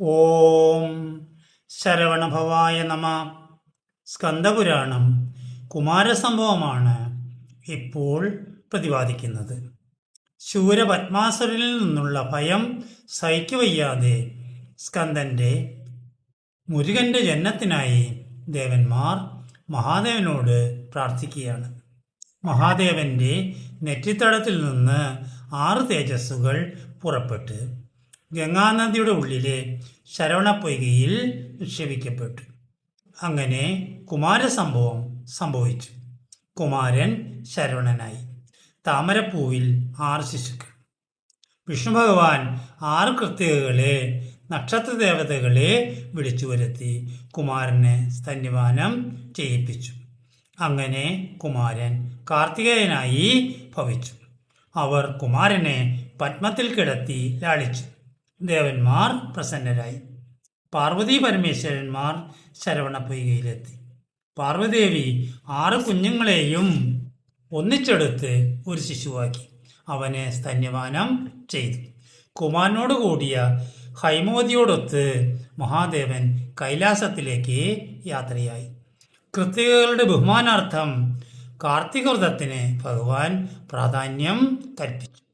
ഓം ശരവണഭവായ നമ. സ്കന്ദപുരാണം കുമാരസംഭവമാണ് ഇപ്പോൾ പ്രതിപാദിക്കുന്നത്. ശൂരപത്മാസുരനിൽ നിന്നുള്ള ഭയം സഹിക്കുവയ്യാതെ സ്കന്ദന്റെ മുരുകന്റെ ജന്മത്തിനായി ദേവന്മാർ മഹാദേവനോട് പ്രാർത്ഥിക്കുകയാണ്. മഹാദേവന്റെ നെറ്റിത്തടത്തിൽ നിന്ന് ആറ് തേജസ്സുകൾ പുറപ്പെട്ട് ഗംഗാനദിയുടെ ഉള്ളിലെ ശരവണപ്പൊയ്കയിൽ നിക്ഷേപിക്കപ്പെട്ടു. അങ്ങനെ കുമാരസംഭവം സംഭവിച്ചു. കുമാരൻ ശരവണനായി. താമരപ്പൂവിൽ ആറ് ശിശുക്കൾ. വിഷ്ണു ഭഗവാൻ ആറ് കൃത്യകളെ നക്ഷത്ര ദേവതകളെ വിളിച്ചു വരുത്തി കുമാരനെ സ്തന്യപാനം ചെയ്യിപ്പിച്ചു. അങ്ങനെ കുമാരൻ കാർത്തികേയനായി ഭവിച്ചു. അവർ കുമാരനെ പത്മത്തിൽ കിടത്തി ലാളിച്ചു. ദേവന്മാർ പ്രസന്നരായി. പാർവതി പരമേശ്വരന്മാർ ശരവണ പൊയ്കയിലെത്തി പാർവദേവി ആറ് കുഞ്ഞുങ്ങളെയും ഒന്നിച്ചെടുത്ത് ഒരു ശിശുവാക്കി. അവനെ സ്തന്യപാനം ചെയ്തു. കുമാരനോട് കൂടിയ ഹൈമോദിയോടൊത്ത് മഹാദേവൻ കൈലാസത്തിലേക്ക് യാത്രയായി. കൃത്യകളുടെ ബഹുമാനാർത്ഥം കാർത്തികവ്രതത്തിന് ഭഗവാൻ പ്രാധാന്യം കൽപ്പിച്ചു.